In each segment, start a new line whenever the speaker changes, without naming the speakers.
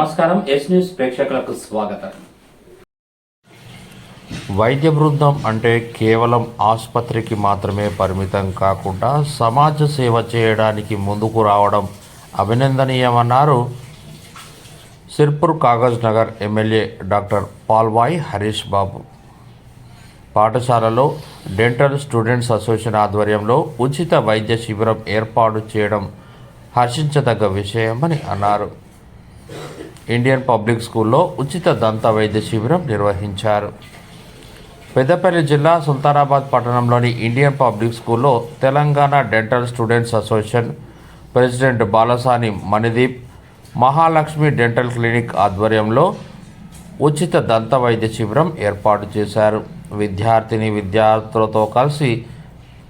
నమస్కారం yes news ప్రేక్షకులకు స్వాగతం.
వైద్య బృందం అంటే కేవలం ఆసుపత్రికి మాత్రమే పరిమితం కాకుండా సమాజ సేవ చేయడానికి ముందుకు రావడం అభినందనీయమన్నారు సిర్పూర్ కాగజ్ నగర్ ఎమ్మెల్యే డాక్టర్ పాల్వాయి హరీష్ బాబు. పాఠశాలలో డెంటల్ స్టూడెంట్స్ అసోసియేషన్ ఆధ్వర్యంలో ఉచిత వైద్య శిబిరం ఏర్పాటు చేయడం హర్షించదగ్గ విషయమని అన్నారు. ఇండియన్ పబ్లిక్ స్కూల్లో ఉచిత దంత వైద్య శిబిరం నిర్వహించారు. పెద్దపల్లి జిల్లా సుల్తానాబాద్ పట్టణంలోని ఇండియన్ పబ్లిక్ స్కూల్లో Telangana dental students association president Balasani Manideep Mahalakshmi dental clinic ఆధ్వర్యంలో ఉచిత దంత వైద్య శిబిరం ఏర్పాటు చేశారు. విద్యార్థిని విద్యార్థులతో కలిసి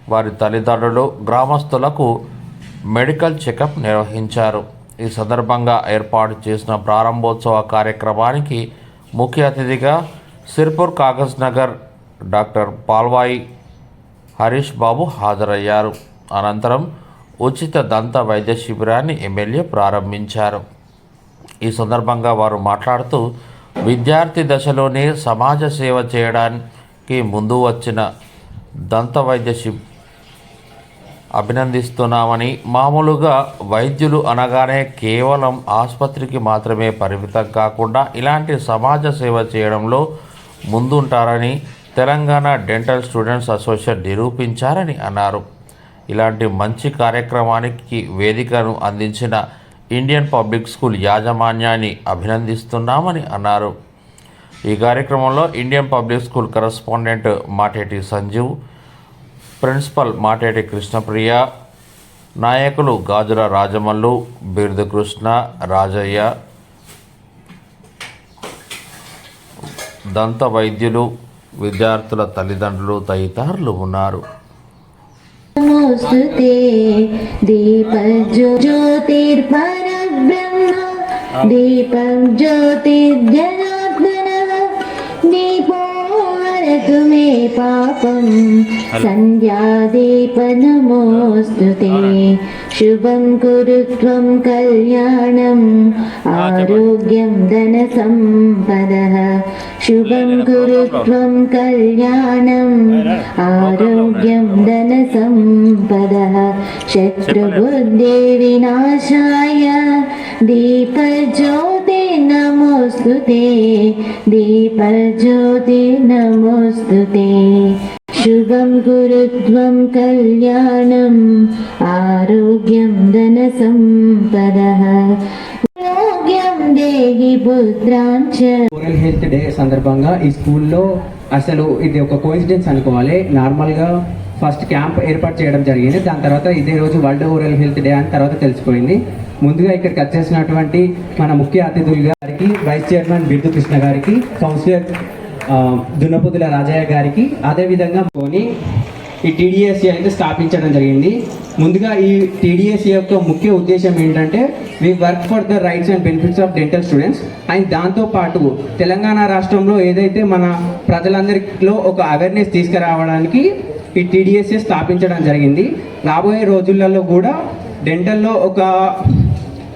వారి తల్లిదండ్రులు గ్రామస్తులకు మెడికల్ చెకప్ నిర్వహించారు. ఈ సందర్భంగా ఏర్పాటు చేసిన ప్రారంభోత్సవ కార్యక్రమానికి ముఖ్య అతిథిగా సిర్పూర్ కాగజ్ నగర్ డాక్టర్ పాల్వాయి హరీష్ బాబు హాజరయ్యారు. అనంతరం ఉచిత దంత వైద్య శిబిరాన్ని ఎమ్మెల్యే ప్రారంభించారు. ఈ సందర్భంగా వారు మాట్లాడుతూ విద్యార్థి దశలోనే సమాజ సేవ చేయడానికి ముందు వచ్చిన దంత వైద్య శిబి అభినందిస్తున్నామని మామూలుగా వైద్యులు అనగానే కేవలం ఆసుపత్రికి మాత్రమే పరిమితం కాకుండా ఇలాంటి సమాజ సేవ చేయడంలో ముందుంటారని తెలంగాణ డెంటల్ స్టూడెంట్స్ అసోసియేషన్ నిరూపించారని అన్నారు. ఇలాంటి మంచి కార్యక్రమానికి వేదికను అందించిన ఇండియన్ పబ్లిక్ స్కూల్ యాజమాన్యాన్ని అభినందిస్తున్నామని అన్నారు. ఈ కార్యక్రమంలో Indian public school correspondent Mateti Sanjeev principal Mateti Krishnapriya నాయకులు గాజుల రాజమల్లు బిరుదకృష్ణ రాజయ్య దంత వైద్యులు విద్యార్థుల తల్లిదండ్రులు తదితరులు ఉన్నారు.
దీపం వద్దు మే పాపం. సంధ్యాదీపనమోస్తు శుభం కురుత్వం కళ్యాణం. ఆరోగ్యం ధన సంపద శుభం కురుత్వం కళ్యాణం. ఆరోగ్యం ధన సంపద శత్రుబుద్ధి వినాశాయ. దీపజ్యోతి నమోస్తు దీపజ్యోతి నమోస్తు नमोऽस्तु ते दीपज्योति नमोऽस्तु ते शुभं कुरु त्वं कल्याणम् आरोग्यं धनसम्पदः आरोग्यं देहि पुत्राञ्च
ఓరల్ హెల్త్ డే సందర్భంగా ఈ స్కూల్లో అసలు ఇది ఒక కోయిన్సిడెన్స్ అనుకోవాలి నార్మల్గా ఫస్ట్ క్యాంప్ ఏర్పాటు చేయడం జరిగింది దాని తర్వాత ఇదే రోజు వరల్డ్ ఓరల్ హెల్త్ డే అని తర్వాత తెలిసిపోయింది ముందుగా ఇక్కడికి వచ్చేసినటువంటి మన ముఖ్య అతిథులు గారికి వైస్ చైర్మన్ బిర్దు కృష్ణ గారికి కౌన్సిలర్ ఆ, దున్నపుతుల రాజయ్య గారికి అదేవిధంగా పోని ఈ టీడీఎస్సీ అయితే స్థాపించడం జరిగింది. ముందుగా ఈ టీడీఎస్సీ యొక్క ముఖ్య ఉద్దేశం ఏంటంటే we work for the rights and benefits of dental students and దాంతోపాటు తెలంగాణ రాష్ట్రంలో ఏదైతే మన ప్రజలందరిలో ఒక అవేర్నెస్ తీసుకురావడానికి ఈ టీడీఎస్సీ స్థాపించడం జరిగింది. రాబోయే రోజులలో కూడా డెంటల్లో ఒక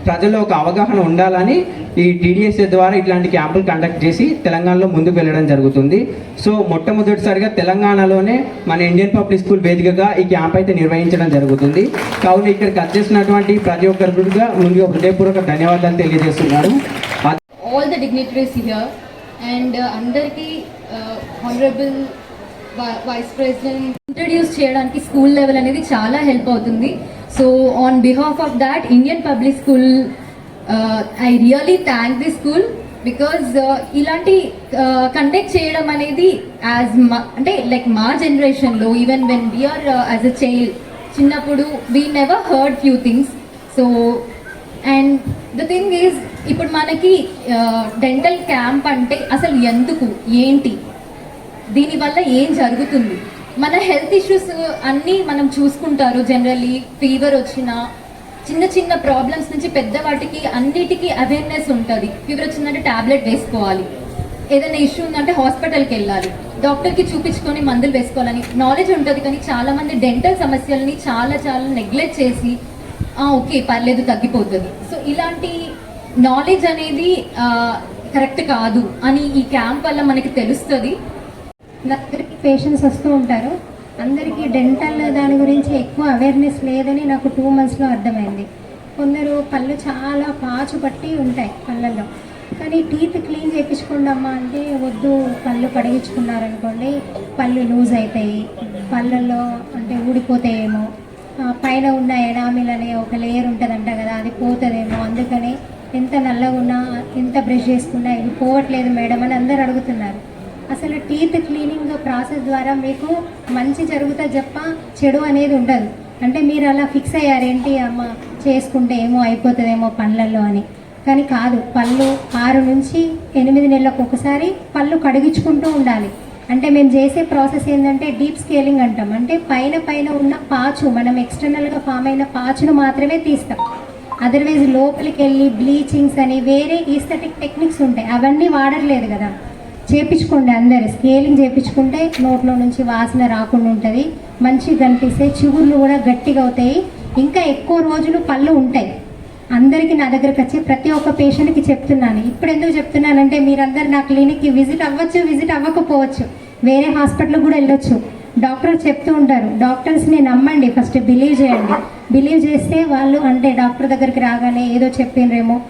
ప్రజల్లో ఒక అవగాహన ఉండాలని ఈ టీడీఎస్ఏ ద్వారా ఇట్లాంటి క్యాంపులు కండక్ట్ చేసి తెలంగాణలో ముందుకు వెళ్ళడం జరుగుతుంది. సో మొట్టమొదటిసారిగా తెలంగాణలోనే మన ఇండియన్ పబ్లిక్ స్కూల్ వేదికగా ఈ క్యాంప్ అయితే నిర్వహించడం జరుగుతుంది. కావున ఇక్కడికి వచ్చేసినటువంటి ప్రతి ఒక్కరుగా ముందుగా హృదయపూర్వక ధన్యవాదాలు తెలియజేస్తున్నాను
all the dignitaries here and uh, అందరికీ హానరబుల్ వైస్ ప్రెసిడెంట్ ఇంట్రడ్యూస్ చేయడానికి స్కూల్ లెవెల్ అనేది చాలా హెల్ప్ అవుతుంది. So on behalf of that Indian public school I really thank the school because ఇలాంటి uh, కండక్ట్ చేయడం అనేది యాజ్ అంటే లైక్ మా జనరేషన్లో even when we are as a child చిన్నప్పుడు we never heard few things so and the thing is ఇప్పుడు మనకి uh, dental camp అంటే అసలు ఎందుకు? ఏంటి? దీనివల్ల ఏం జరుగుతుంది? మన హెల్త్ ఇష్యూస్ అన్నీ మనం చూసుకుంటారు. జనరల్లీ ఫీవర్ వచ్చినా చిన్న చిన్న ప్రాబ్లమ్స్ నుంచి పెద్ద వాటికి అన్నిటికీ అవేర్నెస్ ఉంటుంది. ఫీవర్ వచ్చిందంటే టాబ్లెట్ వేసుకోవాలి. ఏదైనా ఇష్యూ ఉందంటే హాస్పిటల్కి వెళ్ళాలి. డాక్టర్కి చూపించుకొని మందులు వేసుకోవాలని నాలెడ్జ్ ఉంటుంది కానీ చాలామంది డెంటల్ సమస్యలని చాలా చాలా నెగ్లెక్ట్ చేసి ఓకే పర్లేదు తగ్గిపోతుంది. సో ఇలాంటి నాలెడ్జ్ అనేది కరెక్ట్ కాదు అని ఈ క్యాంప్ వల్ల మనకి తెలుస్తుంది.
నా పేషెంట్స్ వస్తూ ఉంటారు. అందరికీ డెంటల్ దాని గురించి ఎక్కువ అవేర్నెస్ లేదని నాకు టూ మంత్స్లో అర్థమైంది. కొందరు పళ్ళు చాలా పాచు పట్టి ఉంటాయి పళ్ళల్లో. కానీ టీత్ క్లీన్ చేయించుకోండి అమ్మా అంటే వద్దు పళ్ళు కడిగించుకున్నారనుకోండి పళ్ళు లూజ్ అవుతాయి పళ్ళల్లో అంటే ఊడిపోతాయేమో. పైన ఉన్న ఎనామిల్ అనే ఒక లేయర్ ఉంటుందంట కదా అది పోతుందేమో. అందుకని ఎంత నల్లగా ఉన్నా ఎంత బ్రష్ చేసుకున్నా ఇది పోవట్లేదు మేడం అని అందరు అడుగుతున్నారు. అసలు టీత్ క్లీనింగ్ ప్రాసెస్ ద్వారా మీకు మంచి జరుగుతా చెప్ప చెడు అనేది ఉండదు. అంటే మీరు అలా ఫిక్స్ అయ్యారేంటి అమ్మ? చేసుకుంటే ఏమో అయిపోతుందేమో పళ్ళల్లో అని. కానీ కాదు పళ్ళు ఆరు నుంచి ఎనిమిది నెలలకు ఒకసారి పళ్ళు కడిగించుకుంటూ ఉండాలి. అంటే మేము చేసే ప్రాసెస్ ఏంటంటే డీప్ స్కేలింగ్ అంటాం. అంటే పైన పైన ఉన్న పాచు మనం ఎక్స్టర్నల్గా ఫామ్ అయిన పాచును మాత్రమే తీస్తాం. అదర్వైజ్ లోపలికి వెళ్ళి బ్లీచింగ్స్ అని వేరే ఈస్థెటిక్ టెక్నిక్స్ ఉంటాయి. అవన్నీ వాడర్లేదు కదా. చేపించుకోండి అందరు. స్కేలింగ్ చేపించుకుంటే నోట్లో నుంచి వాసన రాకుండా ఉంటుంది. మంచిగా కనిపిస్తే చిగుర్లు కూడా గట్టిగా అవుతాయి. ఇంకా ఎక్కువ రోజులు పళ్ళు ఉంటాయి. అందరికీ నా దగ్గరకు వచ్చి ప్రతి ఒక్క పేషెంట్కి చెప్తున్నాను. ఇప్పుడు ఎందుకు చెప్తున్నానంటే మీరందరు నా క్లినిక్కి విజిట్ అవ్వచ్చు విజిట్ అవ్వకపోవచ్చు. వేరే హాస్పిటల్ కూడా వెళ్ళొచ్చు. డాక్టర్ చెప్తూ ఉంటారు. డాక్టర్స్ని నమ్మండి. ఫస్ట్ బిలీవ్ చేయండి. బిలీవ్ చేస్తే వాళ్ళు అంటే డాక్టర్ దగ్గరికి రాగానే ఏదో చెప్పిండ్రేమో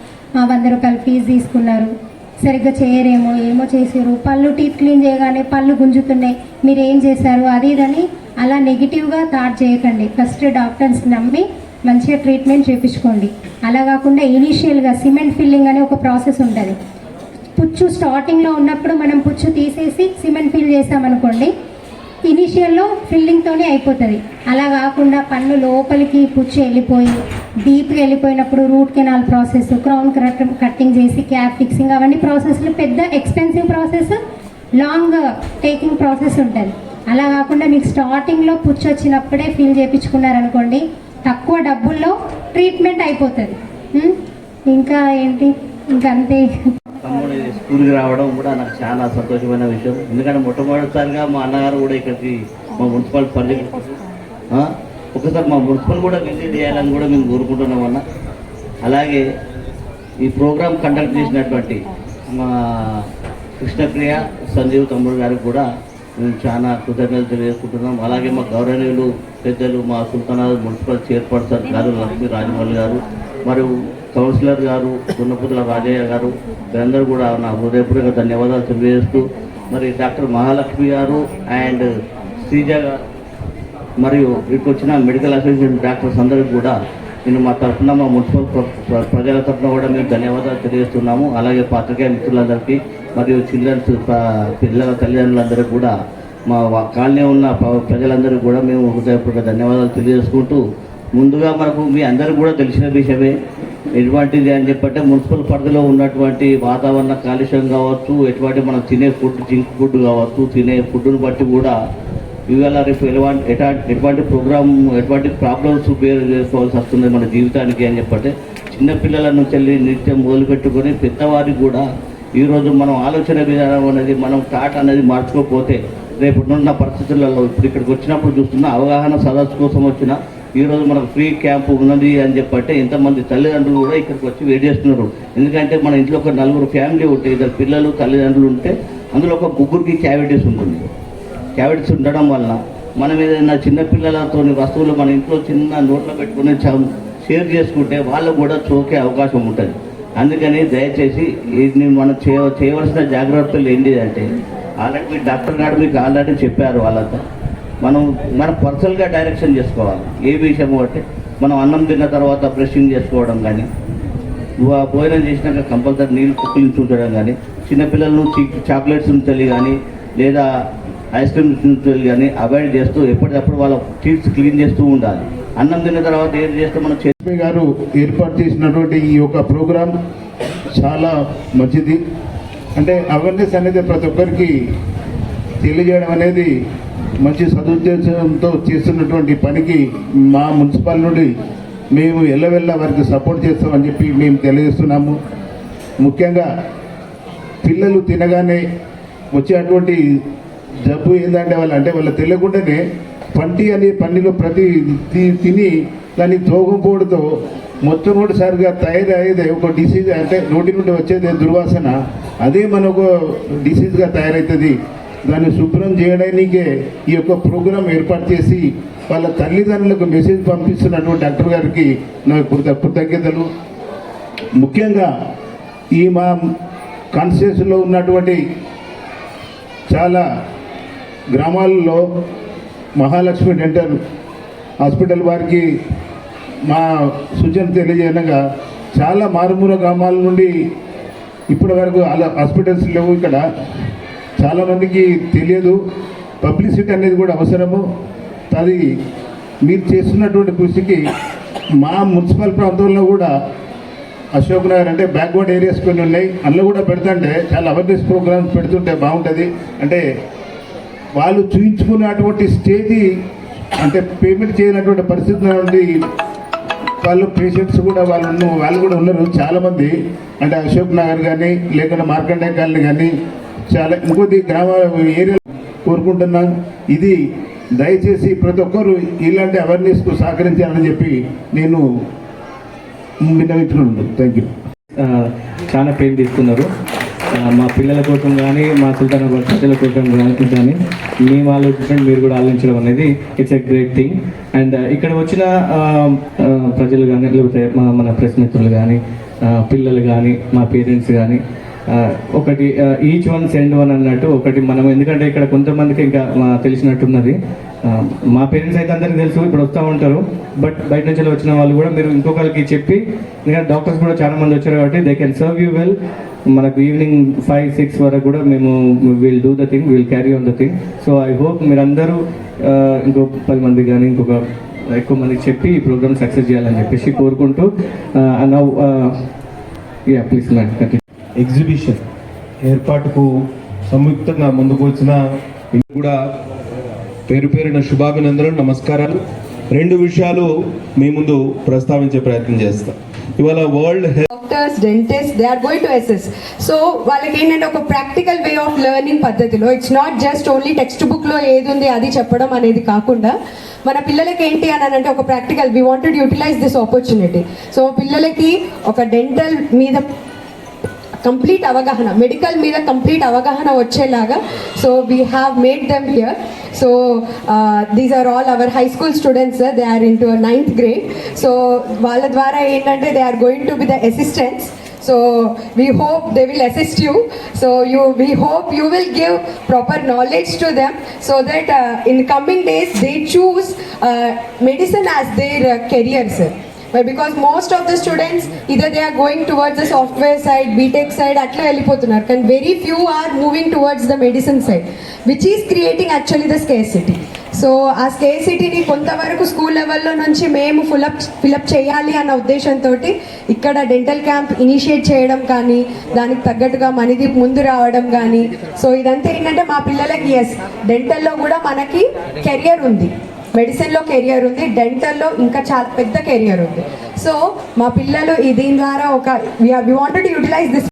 వంద రూపాయలు ఫీజు తీసుకున్నారు. సరిగ్గా చేయరేమో ఏమో చేసారు. పళ్ళు టీత్ క్లీన్ చేయగానే పళ్ళు గుంజుతున్నాయి. మీరు ఏం చేశారు? అది ఇదని అలా నెగిటివ్గా థాట్ చేయకండి. ఫస్ట్ డాక్టర్స్ నమ్మి మంచిగా ట్రీట్మెంట్ చేయించుకోండి అలా కాకుండా ఇనీషియల్గా సిమెంట్ ఫిల్లింగ్ అనే ఒక ప్రాసెస్ ఉంటుంది. పుచ్చు స్టార్టింగ్లో ఉన్నప్పుడు మనం పుచ్చు తీసేసి సిమెంట్ ఫిల్ చేసామనుకోండి ఇనీషియల్లో ఫిల్లింగ్తోనే అయిపోతుంది. అలా కాకుండా పన్ను లోపలికి పుచ్చు వెళ్ళిపోయి డీప్ వెళ్ళిపోయినప్పుడు root canal process crown correct cutting చేసి క్యాప్ ఫిక్సింగ్ అవన్నీ ప్రాసెస్లు. పెద్ద expensive process long taking process ఉంటుంది. అలా కాకుండా మీకు స్టార్టింగ్లో పుచ్చు వచ్చినప్పుడే ఫీల్ చేయించుకున్నారనుకోండి తక్కువ డబ్బుల్లో ట్రీట్మెంట్ అయిపోతుంది. ఇంకా ఏంటి? ఇంకా అంతే.
తమ్ముడు స్కూల్కి రావడం కూడా నాకు చాలా సంతోషమైన విషయం. ఎందుకంటే మొట్టమొదటిసారిగా మా అన్నగారు కూడా ఇక్కడికి మా మున్సిపల్ పల్లి ఒకసారి మా మున్సిపల్ కూడా విజిట్ చేయాలని కూడా మేము కోరుకుంటున్నాం అన్న. అలాగే ఈ ప్రోగ్రాం కండక్ట్ చేసినటువంటి మా కృష్ణప్రియ సంజీవ్ తమ్ముడు గారికి కూడా మేము చాలా కృతజ్ఞతలు తెలియజేసుకుంటున్నాం. అలాగే మా గౌరవనీయులు పెద్దలు మా సుల్తానాబాద్ మున్సిపల్ చైర్పర్సన్ గారు లక్ష్మీ రాజమౌళి గారు మరియు కౌన్సిలర్ గారు గున్నపుతుల రాజయ్య గారు వీరందరూ కూడా నా హృదయపూర్వక ధన్యవాదాలు తెలియజేస్తూ మరి డాక్టర్ మహాలక్ష్మి గారు అండ్ శ్రీజ గారు మరియు ఇక్కడికి వచ్చిన మెడికల్ అసోసియేషన్ డాక్టర్స్ అందరికీ కూడా నేను మా తరఫున మా మున్సిపల్ ప్ర- ప్రజల తరఫున కూడా మేము ధన్యవాదాలు తెలియజేస్తున్నాము. అలాగే పాత్రికేయ మిత్రులందరికీ మరియు చిల్డ్రన్స్ పిల్లల తల్లిదండ్రులందరికీ కూడా మా కాలనీ ఉన్న ప- ప్రజలందరికీ కూడా మేము హృదయపూర్వక ధన్యవాదాలు తెలియజేసుకుంటూ ముందుగా మనకు మీ అందరికీ కూడా తెలిసిన విషయమే. ఎటువంటిది అని చెప్పంటే మున్సిపల్ పరిధిలో ఉన్నటువంటి వాతావరణ కాలుష్యం కావచ్చు ఎటువంటి మనం తినే ఫుడ్ జింక్ ఫుడ్ కావచ్చు తినే ఫుడ్ను బట్టి కూడా ఇవాళ రేపు ఎలాంటి ఎటువంటి ఎటువంటి ప్రోగ్రామ్ ఎటువంటి ప్రాబ్లమ్స్ బేర్ చేసుకోవాల్సి వస్తుంది మన జీవితానికి అని చెప్పంటే చిన్నపిల్లల నుంచి వెళ్ళి నిత్యం మొదలుపెట్టుకొని పెద్దవారికి కూడా ఈరోజు మనం ఆలోచన విధానం అనేది మనం థాట్ అనేది మార్చుకోకపోతే రేపు ఉన్న పరిస్థితులలో ఇప్పుడు ఇక్కడికి వచ్చినప్పుడు చూస్తున్న అవగాహన సదస్సు కోసం వచ్చిన ఈరోజు మనకు ఫ్రీ క్యాంప్ ఉన్నది అని చెప్పంటే ఎంతమంది తల్లిదండ్రులు కూడా ఇక్కడికి వచ్చి వెయిట్ చేస్తున్నారు. ఎందుకంటే మన ఇంట్లో ఒక నలుగురు ఫ్యామిలీ ఉంటే ఇద్దరు పిల్లలు తల్లిదండ్రులు ఉంటే అందులో ఒక ముగ్గురికి క్యావిటీస్ ఉంటుంది. క్యావిటీస్ ఉండడం వలన మనం ఏదైనా చిన్నపిల్లలతోని వస్తువులు మన ఇంట్లో చిన్న నోట్లో పెట్టుకుని చ- షేర్ చేసుకుంటే వాళ్ళకు కూడా చోకే అవకాశం ఉంటుంది. అందుకని దయచేసి ఇది మనం చేయ చేయవలసిన జాగ్రత్తలు ఏంటి అంటే ఆల్రెడీ మీ డాక్టర్ గారు మీకు ఆల్రెడీ చెప్పారు వాళ్ళంతా. మనం మనం పర్సనల్గా డైరెక్షన్ చేసుకోవాలి. ఏ విషయము అంటే మనం అన్నం తిన్న తర్వాత బ్రషింగ్ చేసుకోవడం కానీ భోజనం చేసినాక కంపల్సరీ నీళ్ళు కుక్కలించి ఉంచడం కానీ చిన్నపిల్లలను చాక్లెట్స్ ఉంచాలి కానీ లేదా ఐస్ క్రీమ్ ఉంచాలి కానీ అవాయిడ్ చేస్తూ ఎప్పటికప్పుడు వాళ్ళ టీత్స్ క్లీన్ చేస్తూ ఉండాలి. అన్నం తిన్న తర్వాత ఏం చేస్తే మనం చే-
గారు ఏర్పాటు చేసినటువంటి ఈ యొక్క ప్రోగ్రాం చాలా మంచిది. అంటే అవేర్నెస్ అనేది ప్రతి ఒక్కరికి తెలియజేయడం అనేది మంచి సదుద్దేశంతో చేస్తున్నటువంటి పనికి మా మున్సిపల్ నుండి మేము ఎల్లవెల్ల వారికి సపోర్ట్ చేస్తామని చెప్పి మేము తెలియజేస్తున్నాము. ముఖ్యంగా పిల్లలు తినగానే వచ్చేటువంటి జబ్బు ఏంటంటే వాళ్ళు అంటే వాళ్ళు తెలియకుండానే పంటి అనే పన్నిలో ప్రతి తి- తిని దాన్ని తోగపోవడంతో మొట్టమొదటిసారిగా తయారయ్యేది ఒక డిసీజ్ అంటే నోటి నుండి వచ్చేది దుర్వాసన. అదే మనకు డిసీజ్గా తయారవుతుంది దాన్ని శుభ్రం చేయడానికే ఈ యొక్క ప్రోగ్రాం ఏర్పాటు చేసి వాళ్ళ తల్లిదండ్రులకు మెసేజ్ పంపిస్తున్నటువంటి డాక్టర్ గారికి నా కృతజ్ఞతలు. ముఖ్యంగా ఈ మా కాన్స్టిట్యూషన్లో ఉన్నటువంటి చాలా గ్రామాల్లో మహాలక్ష్మి డెంటల్ హాస్పిటల్ వారికి మా సూచన తెలియజేయనగా చాలా మారుమూల గ్రామాల నుండి ఇప్పటి వరకు అలా హాస్పిటల్స్ లేవు ఇక్కడ. చాలామందికి తెలియదు. పబ్లిసిటీ అనేది కూడా అవసరము. అది మీరు చేస్తున్నటువంటి కృషికి మా మున్సిపల్ ప్రాంతంలో కూడా అశోక్ నగర్ అంటే బ్యాక్వర్డ్ ఏరియాస్ కొన్ని ఉన్నాయి. అందులో కూడా పెడుతుంటే చాలా అవేర్నెస్ ప్రోగ్రామ్స్ పెడుతుంటే బాగుంటుంది. అంటే వాళ్ళు చూయించుకున్నటువంటి స్టేజ్ అంటే పేమెంట్ చేయనటువంటి పరిస్థితి నుండి వాళ్ళు పేషెంట్స్ కూడా వాళ్ళు వాళ్ళు కూడా ఉన్నారు. చాలామంది అంటే అశోక్ నగర్ కానీ లేకుంటే మార్కండే కాలనీ కానీ చాలా ఇంకొద్ది గ్రామ ఏరియా కోరుకుంటున్నాం. ఇది దయచేసి ప్రతి ఒక్కరు ఇలాంటి అవేర్నెస్కు సహకరించాలని చెప్పి నేను విన్నవించుకున్నాను థ్యాంక్ యూ
చాలా పెయిన్ తీసుకున్నారు. మా పిల్లల కోసం కానీ మా సుల్తాన్ ప్రజల కోసం కానీ కానీ మేము ఆలోచించడం మీరు కూడా ఆలోచించడం అనేది it's a great thing and ఇక్కడ వచ్చిన ప్రజలు కానీ లేకపోతే మా మన ప్రెస్ మిత్రులు కానీ పిల్లలు కానీ మా పేరెంట్స్ కానీ ఒకటి ఈచ్ వన్ సెండ్ వన్ అన్నట్టు ఒకటి మనం ఎందుకంటే ఇక్కడ కొంతమందికి ఇంకా మా తెలిసినట్టున్నది. మా పేరెంట్స్ అయితే అందరికీ తెలుసు ఇప్పుడు వస్తూ ఉంటారు. బట్ బయట నుంచి వచ్చిన వాళ్ళు కూడా మీరు ఇంకొకరికి చెప్పి ఎందుకంటే డాక్టర్స్ కూడా చాలా మంది వచ్చారు కాబట్టి they can serve you well మనకు ఈవినింగ్ ఫైవ్ సిక్స్ వరకు కూడా మేము will do the thing will carry on the thing so I hope మీరందరూ ఇంకో పది మంది కానీ ఇంకొక ఎక్కువ మందికి చెప్పి ఈ ప్రోగ్రామ్ సక్సెస్ చేయాలని చెప్పేసి కోరుకుంటూ now yeah please ma'am
exhibition ఏర్పాటుకు సంయుక్తంగా ముందుకు వచ్చిన కూడా పేరు పేరున శుభాభినందనలు నమస్కారాలు. రెండు విషయాలు మీ ముందు ప్రస్తావించే ప్రయత్నం చేస్తాం. ఇవాళ world health
doctors dentist they are going to assess so వాళ్ళకి ఏంటంటే ఒక ప్రాక్టికల్ వే ఆఫ్ లెర్నింగ్ పద్ధతిలో it's not just only text బుక్లో ఏది ఉంది అది చెప్పడం అనేది కాకుండా మన పిల్లలకి ఏంటి అని అంటే ఒక practical we wanted utilise this opportunity so పిల్లలకి ఒక డెంటల్ మీద కంప్లీట్ అవగాహన మెడికల్ మీద కంప్లీట్ అవగాహన వచ్చేలాగా so we have made them here so these are all our high school students they are in to ninth grade so వాళ్ళ ద్వారా ఏంటంటే they are going to be the assistants so we hope they will assist you so you we hope you will give proper knowledge to them so that in coming days they choose medicine as their career uh, because most of the students either they are going towards the software side BTech side అట్లా వెళ్ళిపోతున్నారు. కానీ very few are moving towards the medicine side which is creating actually the scarcity so ఆ స్కేసిటీని కొంతవరకు school లెవెల్లో నుంచి మేము ఫులప్ fill up చేయాలి అన్న ఉద్దేశంతో ఇక్కడ డెంటల్ క్యాంప్ ఇనిషియేట్ చేయడం కానీ దానికి తగ్గట్టుగా మనది ముందు రావడం కానీ. సో ఇదంతా ఏంటంటే మా పిల్లలకి ఎస్ డెంటల్లో కూడా మనకి కెరియర్ ఉంది. మెడిసిన్లో కెరియర్ ఉంది డెంటల్లో ఇంకా చాలా పెద్ద కెరియర్ ఉంది. సో మా పిల్లలు దీని ద్వారా ఒక వి వాంటెడ్ యూటిలైజ్ దిస్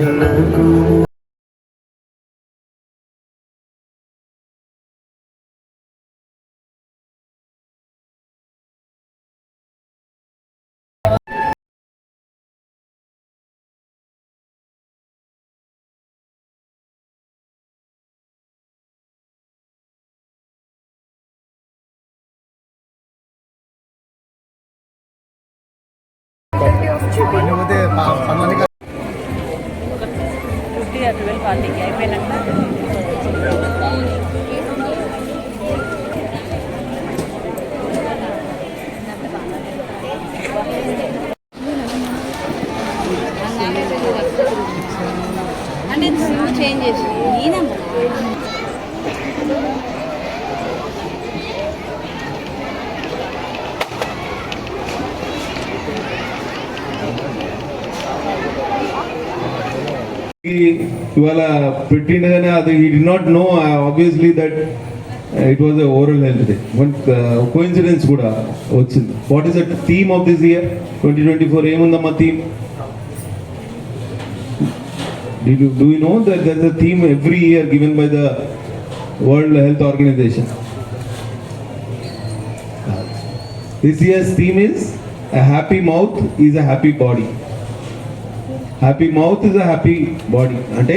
연락고 가만히
అంటే చేంజ్ చేసి ఈయన
ఇవాళ పెట్టిండగానే అది ఈ D not know obviously that it was overall health day coincidence కూడా వచ్చింది. What is the theme of this year twenty twenty four ఏముందమ్మా theme do you know that there the theme every year given by the World Health Organization this year's theme is a happy mouth is a happy body. Happy mouth is a happy body అంటే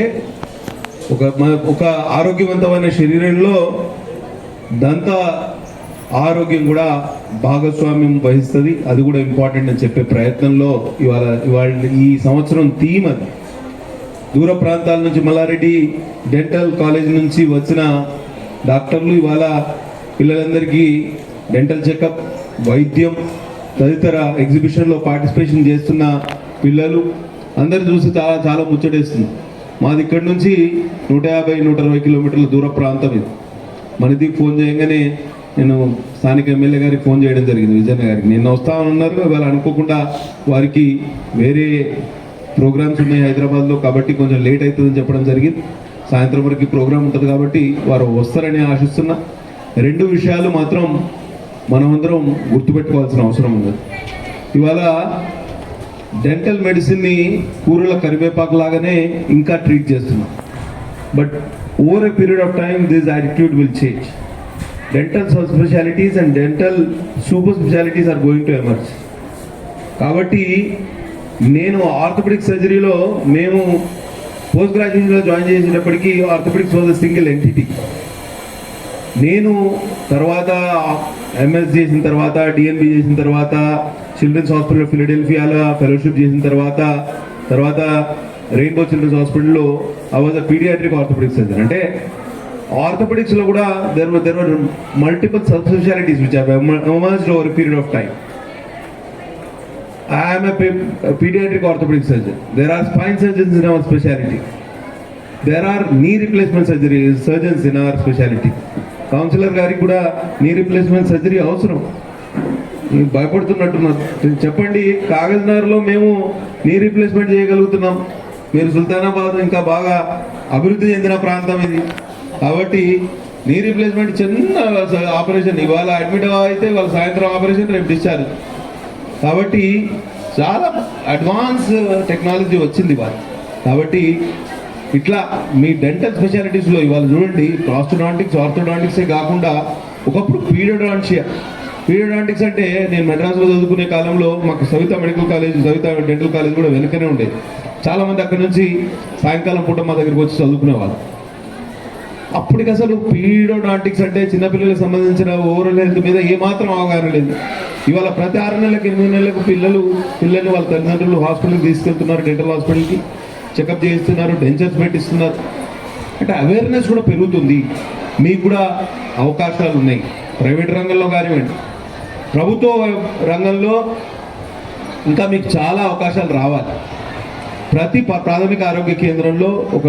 ఒక ఒక ఆరోగ్యవంతమైన శరీరంలో దంత ఆరోగ్యం కూడా భాగస్వామ్యం వహిస్తుంది. అది కూడా ఇంపార్టెంట్ అని చెప్పే ప్రయత్నంలో ఇవాళ ఇవాళ ఈ సంవత్సరం థీమ్ అది. దూర ప్రాంతాల నుంచి మల్లారెడ్డి డెంటల్ కాలేజ్ నుంచి వచ్చిన డాక్టర్లు ఇవాళ పిల్లలందరికీ డెంటల్ చెకప్ వైద్యం తదితర ఎగ్జిబిషన్లో పార్టిసిపేషన్ చేస్తున్న పిల్లలు అందరు చూసి చాలా చాలా ముచ్చటేస్తుంది. మాది ఇక్కడ నుంచి నూట యాభై నూట అరవై కిలోమీటర్ల దూర ప్రాంతం ఇది. మనది ఫోన్ చేయగానే నేను స్థానిక ఎమ్మెల్యే గారికి ఫోన్ చేయడం జరిగింది విజయన్న గారికి. నిన్న వస్తామన్నారు వాళ్ళు అనుకోకుండా వారికి వేరే ప్రోగ్రామ్స్ ఉన్నాయి హైదరాబాద్లో కాబట్టి కొంచెం లేట్ అవుతుందని చెప్పడం జరిగింది. సాయంత్రం వరకు ప్రోగ్రామ్ ఉంటుంది కాబట్టి వారు వస్తారని ఆశిస్తున్నా. రెండు విషయాలు మాత్రం మనమందరం గుర్తుపెట్టుకోవాల్సిన అవసరం ఉంది. ఇవాళ డెంటల్ మెడిసిన్ని కూరల కరివేపాకు లాగానే ఇంకా ట్రీట్ చేస్తున్నాం. But over a period of time this attitude will change dental specialities and dental super specialities are going to emerge కాబట్టి నేను ఆర్థోపెడిక్ సర్జరీలో మేము పోస్ట్ గ్రాడ్యుయేషన్లో జాయిన్ చేసినప్పటికీ orthopaedics was a single entity నేను తర్వాత ఎంఎస్ చేసిన తర్వాత డిఎన్బి చేసిన తర్వాత చిల్డ్రన్స్ హాస్పిటల్ ఫిలడెల్ఫియాలో ఫెలోషిప్ చేసిన తర్వాత తర్వాత రెయిన్బో చిల్డ్రన్స్ హాస్పిటల్లో I was a paediatric orthopaedic surgeon అంటే ఆర్థోపెడిక్స్లో కూడా there there multiple sub specialities which over period of time I'm am a pe- a are orthopedic surgeon. There are spine surgeons in our specialty. There are knee replacement surgery counsellor గారికి కూడా నీ replacement surgery అవసరం భయపడుతున్నట్టున్నారు. చెప్పండి కాగజ్నగర్లో మేము knee replacement చేయగలుగుతున్నాం. మీరు సుల్తానాబాద్ ఇంకా బాగా అభివృద్ధి చెందిన ప్రాంతం ఇది. కాబట్టి నీ రీప్లేస్మెంట్ చిన్న ఆపరేషన్ ఇవాళ అడ్మిట్ అయితే వాళ్ళ సాయంత్రం ఆపరేషన్ రేపు డిశ్చార్జ్ కాబట్టి చాలా అడ్వాన్స్ టెక్నాలజీ వచ్చింది ఇవాళ. కాబట్టి ఇట్లా మీ డెంటల్ స్పెషాలిటీస్లో ఇవాళ చూడండి ప్రాస్టోడాంటిక్స్ ఆర్థోడాంటిక్సే కాకుండా ఒకప్పుడు పీడియోడాంటియా పీడియోడాంటిక్స్ అంటే నేను మెడ్రాస్లో చదువుకునే కాలంలో మాకు Saveetha medical college Saveetha dental college కూడా వెనుకనే ఉండేది చాలామంది అక్కడ నుంచి సాయంకాలం పూట మా దగ్గరికి వచ్చి చదువుకునేవాళ్ళు. అప్పటికి అసలు పీడోడాంటిక్స్ అంటే చిన్నపిల్లలకు సంబంధించిన ఓవరాల్ హెల్త్ మీద ఏమాత్రం అవగాహన లేదు. ఇవాళ ప్రతి ఆరు నెలలకు ఎనిమిది నెలలకు పిల్లలు పిల్లలు వాళ్ళ తల్లిదండ్రులు హాస్పిటల్కి తీసుకెళ్తున్నారు డెంటల్ హాస్పిటల్కి చెకప్ చేయిస్తున్నారు డెంచర్స్ పెట్టిస్తున్నారు. అంటే అవేర్నెస్ కూడా పెరుగుతుంది. మీకు కూడా అవకాశాలు ఉన్నాయి. ప్రైవేట్ రంగంలో కానివ్వండి. ప్రభుత్వ రంగంలో ఇంకా మీకు చాలా అవకాశాలు రావాలి. ప్రతి ప్రాథమిక ఆరోగ్య కేంద్రంలో ఒక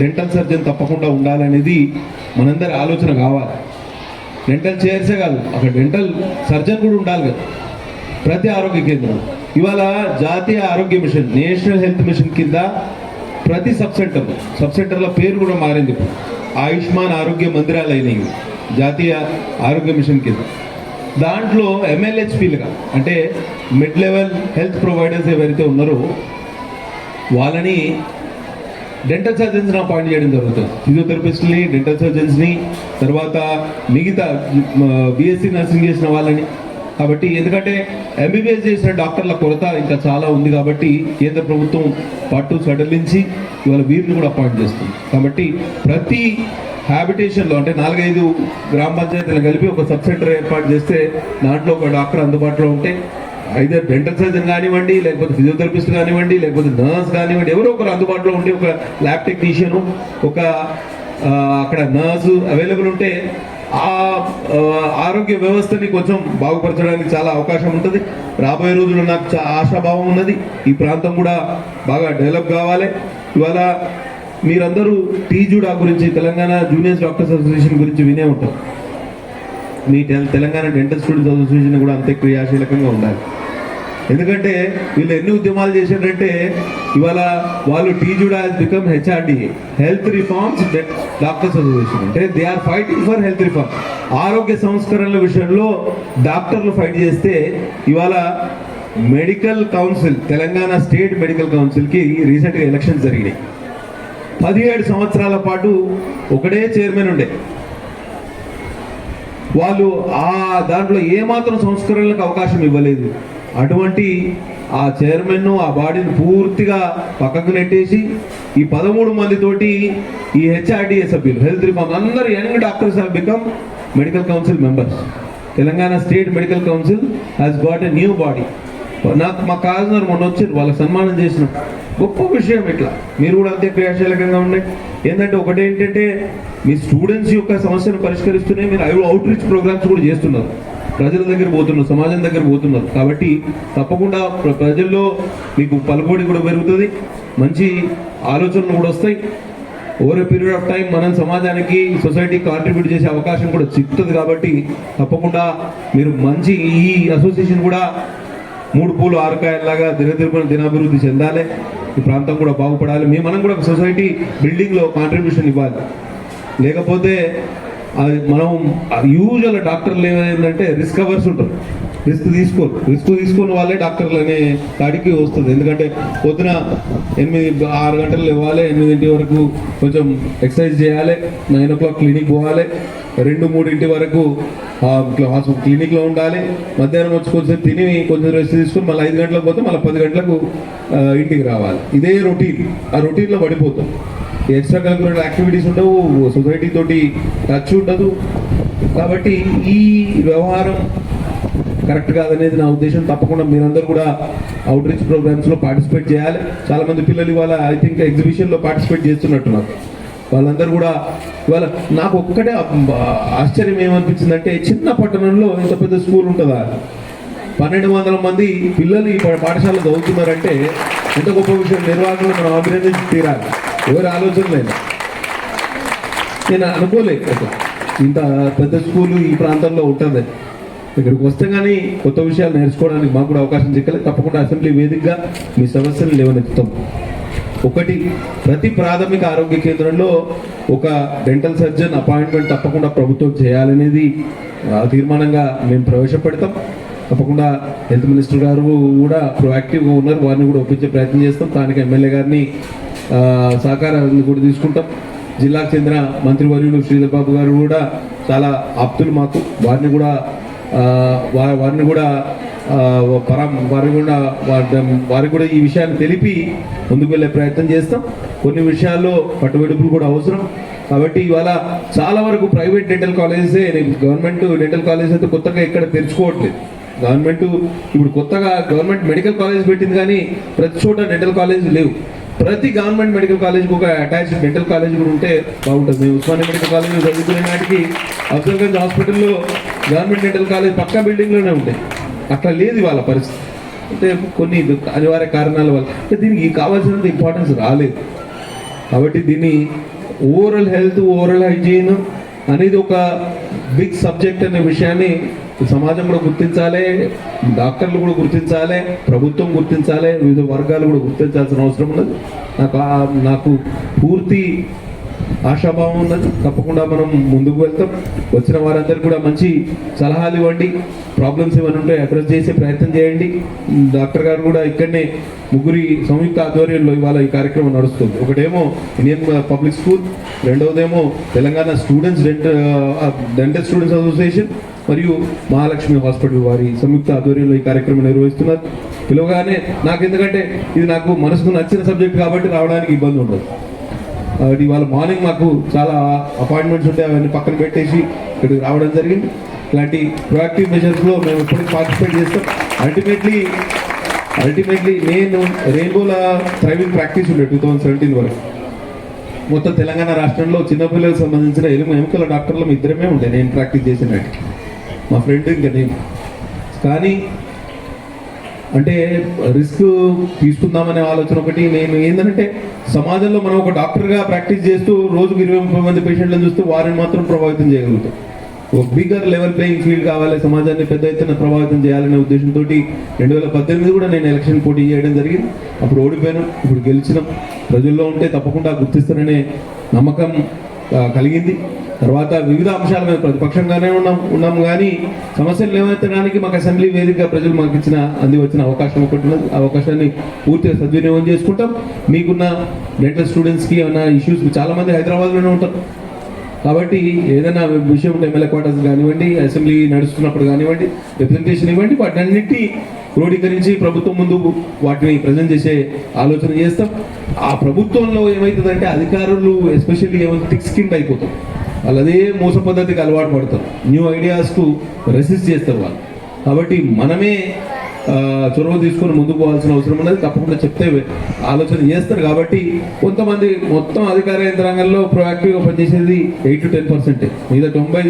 డెంటల్ సర్జన్ తప్పకుండా ఉండాలనేది మనందరి ఆలోచన కావాలి. డెంటల్ చైర్సే కాదు అక్కడ డెంటల్ సర్జన్ కూడా ఉండాలి కదా. ప్రతి ఆరోగ్య కేంద్రం. ఇవాళ జాతీయ ఆరోగ్య మిషన్ నేషనల్ హెల్త్ మిషన్ కింద ప్రతి సబ్ సెంటర్ సబ్ సెంటర్ల పేరు కూడా మారింది ఇప్పుడు. ఆయుష్మాన్ ఆరోగ్య మందిరాలు అయినాయి జాతీయ ఆరోగ్య మిషన్ కింద. దాంట్లో ఎంఎల్హెచ్పీలుగా అంటే మిడ్ లెవెల్ హెల్త్ ప్రొవైడర్స్ ఎవరైతే ఉన్నారో వాళ్ళని డెంటల్ సర్జన్స్ని అపాయింట్ చేయడం జరుగుతుంది. ఫిజియోథెరపిస్ట్ని డెంటల్ సర్జన్స్ని తర్వాత మిగతా బీఎస్సీ నర్సింగ్ చేసిన వాళ్ళని. కాబట్టి ఎందుకంటే ఎంబీబీఎస్ చేసిన డాక్టర్ల కొరత ఇంకా చాలా ఉంది కాబట్టి కేంద్ర ప్రభుత్వం పట్టు సడలించి ఇవాళ వీరిని కూడా అపాయింట్ చేస్తుంది. కాబట్టి ప్రతి హ్యాబిటేషన్లో అంటే నాలుగైదు గ్రామ పంచాయతీలు కలిపి ఒక సబ్ సెంటర్ ఏర్పాటు చేస్తే దాంట్లో ఒక డాక్టర్ అందుబాటులో ఉంటే అయితే డెంటల్ సర్జన్ కానివ్వండి లేకపోతే ఫిజియోథెరపిస్ట్ కానివ్వండి లేకపోతే నర్స్ కానివ్వండి ఎవరో ఒకరు అందుబాటులో ఉండి ఒక ల్యాబ్ టెక్నీషియన్ ఒక అక్కడ నర్సు అవైలబుల్ ఉంటే ఆ ఆరోగ్య వ్యవస్థని కొంచెం బాగుపరచడానికి చాలా అవకాశం ఉంటుంది. రాబోయే రోజుల్లో నాకు ఆశాభావం ఉన్నది. ఈ ప్రాంతం కూడా బాగా డెవలప్ కావాలి. ఇవాళ మీరందరూ టీజుడా గురించి తెలంగాణ జూనియర్ డాక్టర్స్ అసోసియేషన్ గురించి వినే ఉంటారు. మీ తెలంగాణ డెంటల్ స్టూడెంట్స్ అసోసియేషన్ కూడా అంతే క్రియాశీలకంగా ఉండాలి. ఎందుకంటే వీళ్ళు ఎన్ని ఉద్యమాలు చేశారంటే ఇవాళ వాళ్ళు TJUDA has become HRD health reforms doctors association అంటే they are fighting for health reform ఆరోగ్య సంస్కరణల విషయంలో డాక్టర్లు ఫైట్ చేస్తే ఇవాళ medical council Telangana state medical కౌన్సిల్కి రీసెంట్గా ఎలక్షన్స్ జరిగినాయి. పదిహేడు సంవత్సరాల పాటు ఒకటే చైర్మన్ ఉండే. వాళ్ళు ఆ దాంట్లో ఏమాత్రం సంస్కరణలకు అవకాశం ఇవ్వలేదు. అటువంటి ఆ చైర్మన్ ఆ బాడీని పూర్తిగా పక్కకు నెట్టేసి ఈ పదమూడు మందితోటి ఈ హెచ్ఆర్డిఏ సభ్యులు హెల్త్ రిఫార్మ్ అందరూ young doctors have become medical council members Telangana state medical council has got a new body నాకు మా కాజనర్ మొన్న వచ్చారు వాళ్ళకి సన్మానం చేసిన. గొప్ప విషయం ఇట్లా. మీరు కూడా అంతే క్రియాశీలకంగా ఉండండి. ఏంటంటే ఒకటి ఏంటంటే మీ స్టూడెంట్స్ యొక్క సమస్యను పరిష్కరిస్తూనే మీరు అవుట్ రీచ్ ప్రోగ్రామ్స్ కూడా చేస్తున్నారు. ప్రజల దగ్గర పోతున్నారు సమాజం దగ్గర పోతున్నారు. కాబట్టి తప్పకుండా ప్రజల్లో మీకు పలుకోడి కూడా పెరుగుతుంది. మంచి ఆలోచనలు కూడా వస్తాయి. ఓవర్ పీరియడ్ ఆఫ్ టైం మనం సమాజానికి సొసైటీకి కాంట్రిబ్యూట్ చేసే అవకాశం కూడా చిక్కుతుంది కాబట్టి తప్పకుండా మీరు మంచి ఈ అసోసియేషన్ కూడా మూడు పూలు ఆరుకాయల్లాగా దినదిన దినాభివృద్ధి చెందాలి. ఈ ప్రాంతం కూడా బాగుపడాలి. మేము మనం కూడా సొసైటీ బిల్డింగ్లో కాంట్రిబ్యూషన్ ఇవ్వాలి. లేకపోతే అది మనం యూజువల్ డాక్టర్లు ఏమైందంటే రిస్క్ అవర్స్ ఉంటారు. రిస్క్ తీసుకోరు రిస్క్ తీసుకున్న వాళ్ళే డాక్టర్లు అనే కాడికి వస్తుంది. ఎందుకంటే పొద్దున ఎనిమిది ఆరు గంటలు ఇవ్వాలి ఎనిమిదింటి వరకు కొంచెం ఎక్సర్సైజ్ చేయాలి నైన్ ఓ క్లాక్ క్లినిక్ పోవాలి రెండు మూడింటి వరకు క్లినిక్లో ఉండాలి మధ్యాహ్నం వచ్చి కొంచెం తిని కొంచెం రెస్ట్ తీసుకుని మళ్ళీ ఐదు గంటలకు పోతే మళ్ళీ పది గంటలకు ఇంటికి రావాలి. ఇదే రొటీన్. ఆ రొటీన్లో పడిపోతాం. ఎక్స్ట్రా కరికులర్ యాక్టివిటీస్ ఉండవు సొసైటీ తోటి టచ్ ఉండదు. కాబట్టి ఈ వ్యవహారం కరెక్ట్ కాదనేది నా ఉద్దేశం. తప్పకుండా మీరందరూ కూడా అవుట్ రీచ్ ప్రోగ్రామ్స్లో పార్టిసిపేట్ చేయాలి. చాలామంది పిల్లలు ఇవాళ ఐ థింక్ ఎగ్జిబిషన్లో పార్టిసిపేట్ చేస్తున్నట్టున్నారు. వాళ్ళందరూ కూడా ఇవాళ నాకు ఒక్కటే ఆశ్చర్యం ఏమనిపించిందంటే చిన్న పట్టణంలో ఇంత పెద్ద స్కూల్ ఉంటుందా? పన్నెండు వందల మంది పిల్లలు ఈ పాఠశాలలో చదువుతున్నారంటే ఎంత గొప్ప విషయం నిర్వాహకులు మనం అభినందించి తీరాలి. ఎవరి ఆలోచన లేదు. నేను అనుకోలేదు. ఇంత పెద్ద స్కూలు ఈ ప్రాంతంలో ఉంటుంది ఇక్కడికి వస్తే కానీ కొత్త విషయాలు నేర్చుకోవడానికి మాకు కూడా అవకాశం చిక్కలేదు తప్పకుండా అసెంబ్లీ వేదికగా మీ సమస్యలు లేవనెత్తుతాం. ఒకటి ప్రతి ప్రాథమిక ఆరోగ్య కేంద్రంలో ఒక డెంటల్ సర్జన్ అపాయింట్మెంట్ తప్పకుండా ప్రభుత్వం చేయాలనేది తీర్మానంగా మేము ప్రవేశపెడతాం. తప్పకుండా హెల్త్ మినిస్టర్ గారు కూడా ప్రొయాక్టివ్గా ఉన్నారు. వారిని కూడా ఒప్పించే ప్రయత్నం చేస్తాం. స్థానిక ఎమ్మెల్యే గారిని సహకారాన్ని కూడా తీసుకుంటాం. జిల్లాకు చెందిన మంత్రివర్యులు శ్రీధర్ బాబు గారు కూడా చాలా ఆప్తులు మాకు. వారిని కూడా వారిని కూడా పరం వారి కూడా వారి- వారికి కూడా ఈ విషయాన్ని తెలిపి ముందుకు వెళ్ళే ప్రయత్నం చేస్తాం. కొన్ని విషయాల్లో పట్టుబెడుపులు కూడా అవసరం. కాబట్టి ఇవాళ చాలా వరకు ప్రైవేట్ డెంటల్ కాలేజెసే గవర్నమెంట్ డెంటల్ కాలేజ్ అయితే కొత్తగా ఇక్కడ తెరుచుకోవట్లేదు. గవర్నమెంట్ ఇప్పుడు కొత్తగా గవర్నమెంట్ మెడికల్ కాలేజ్ పెట్టింది కానీ ప్రతి చోట డెంటల్ కాలేజ్ లేవు. ప్రతి గవర్నమెంట్ మెడికల్ కాలేజ్కి ఒక అటాచ్డ్ డెంటల్ కాలేజ్ కూడా ఉంటే బాగుంటుంది. మేము ఉస్మానియా మెడికల్ కాలేజ్ చదువుకునే నాటికి అఫ్జల్గంజ్ హాస్పిటల్లో గవర్నమెంట్ డెంటల్ కాలేజ్ పక్కా బిల్డింగ్లోనే ఉంటాయి అట్లా లేదు ఇవాళ పరిస్థితి. అంటే కొన్ని అనివార్య కారణాల వల్ల. అంటే దీనికి కావాల్సినంత ఇంపార్టెన్స్ రాలేదు. కాబట్టి దీన్ని ఓవరాల్ హెల్త్ ఓవరాల్ హైజీన్ అనేది ఒక బిగ్ సబ్జెక్ట్ అనే విషయాన్ని సమాజం కూడా గుర్తించాలి డాక్టర్లు కూడా గుర్తించాలి ప్రభుత్వం గుర్తించాలి వివిధ వర్గాలు కూడా గుర్తించాల్సిన అవసరం ఉన్నది నాకు నాకు పూర్తి ఆశాభావం ఉన్నది. తప్పకుండా మనం ముందుకు వెళ్తాం. వచ్చిన వారందరూ కూడా మంచి సలహాలు ఇవ్వండి. ప్రాబ్లమ్స్ ఏమైనా ఉంటే అడ్రస్ చేసే ప్రయత్నం చేయండి. డాక్టర్ గారు కూడా ఇక్కడనే ముగ్గురి సంయుక్త ఆధ్వర్యంలో ఇవాళ ఈ కార్యక్రమం నడుస్తుంది. ఒకటేమో Indian public school రెండవదేమో Telangana students dent dental students association మరియు మహాలక్ష్మి హాస్పిటల్ వారి సంయుక్త ఆధ్వర్యంలో ఈ కార్యక్రమం నిర్వహిస్తున్నారు. పిలవగానే నాకు ఎందుకంటే ఇది నాకు మనసుకు నచ్చిన సబ్జెక్ట్ కాబట్టి రావడానికి ఇబ్బంది ఉండదు. ఇవాళ మార్నింగ్ మాకు చాలా అపాయింట్మెంట్స్ ఉంటాయి అవన్నీ పక్కన పెట్టేసి ఇక్కడికి రావడం జరిగింది. ఇలాంటి ప్రొయాక్టివ్ మెజర్స్లో మేము ఎప్పటికీ పార్టిసిపేట్ చేస్తాం. అల్టిమేట్లీ అల్టిమేట్లీ నేను రెయిన్బోల థ్రైవింగ్ ప్రాక్టీస్ ఉండే టూ థౌజండ్ సెవెంటీన్ వరకు. మొత్తం తెలంగాణ రాష్ట్రంలో చిన్నపిల్లలకు సంబంధించిన ఎలుగు ఎముకల డాక్టర్లు ఇద్దరమే ఉండే. నేను ప్రాక్టీస్ చేసినట్టు మా ఫ్రెండ్ ఇంకా నేను. కానీ అంటే రిస్క్ తీసుకుందామనే ఆలోచన ఒకటి. నేను ఏంటంటే సమాజంలో మనం ఒక డాక్టర్గా ప్రాక్టీస్ చేస్తూ రోజుకు ఇరవై ముప్పై మంది పేషెంట్లను చూస్తూ వారిని మాత్రం ప్రభావితం చేయగలుగుతాం. ఒక బిగ్గర్ లెవెల్ ప్లేయింగ్ ఫీల్డ్ కావాలి సమాజాన్ని పెద్ద ఎత్తున ప్రభావితం చేయాలనే ఉద్దేశంతో రెండు వేల పద్దెనిమిది కూడా నేను ఎలక్షన్ పోటీ చేయడం జరిగింది. అప్పుడు ఓడిపోయాను ఇప్పుడు గెలిచినాం. ప్రజల్లో ఉంటే తప్పకుండా గుర్తిస్తారనే నమ్మకం కలిగింది. తర్వాత వివిధ అంశాల మీద ప్రతిపక్షంగానే ఉన్నాం ఉన్నాం కానీ సమస్యలు లేవనెత్తడానికి మాకు అసెంబ్లీ వేదికగా ప్రజలు మాకు ఇచ్చిన అంది వచ్చిన అవకాశం ఒకటి ఉన్నది. ఆ అవకాశాన్ని పూర్తిగా సద్వినియోగం చేసుకుంటాం. మీకున్న డెంటల్ స్టూడెంట్స్కి ఏమైనా ఇష్యూస్ చాలా మంది హైదరాబాద్లోనే ఉంటారు. కాబట్టి ఏదైనా విషయం ఉంటే ఎమ్మెల్యే క్వార్టర్స్ కానివ్వండి అసెంబ్లీ నడుస్తున్నప్పుడు కానివ్వండి రిప్రజెంటేషన్ ఇవ్వండి వాటినన్నిటి క్రోడీకరించి ప్రభుత్వం ముందు వాటిని ప్రజెంట్ చేసే ఆలోచన చేస్తాం. ఆ ప్రభుత్వంలో ఏమవుతుందంటే అధికారులు ఎస్పెషల్లీ ఏమైనా థిక్ స్కిన్ అయిపోతారు. వాళ్ళు అదే మోస పద్ధతికి అలవాటు పడతారు. న్యూ ఐడియాస్కు రెసిస్ట్ చేస్తారు వాళ్ళు. కాబట్టి మనమే చొరవ తీసుకొని ముందుకు పోవాల్సిన అవసరం ఉన్నది. తప్పకుండా చెప్తే ఆలోచన చేస్తారు. కాబట్టి కొంతమంది మొత్తం అధికార యంత్రాంగంలో ప్రొయాక్టివ్గా పనిచేసేది ఎయిట్ టు టెన్ పర్సెంటే మీద తొంభై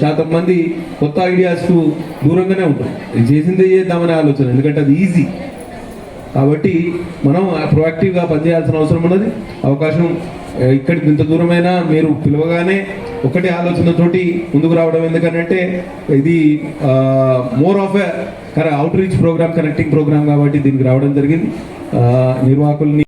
శాతం మంది కొత్త ఐడియాస్కు దూరంగానే ఉంటారు. ఇది చేసిందే చేద్దామనే ఆలోచన. ఎందుకంటే అది ఈజీ కాబట్టి మనం ప్రొయాక్టివ్గా పనిచేయాల్సిన అవసరం ఉన్నది. అవకాశం ఇక్కడికి ఇంత దూరమైనా మీరు పిలవగానే ఒకటే ఆలోచనతోటి ముందుకు రావడం ఎందుకనంటే ఇది more of a outreach programme connecting programme కాబట్టి దీనికి రావడం జరిగింది. నిర్వాహకుల్ని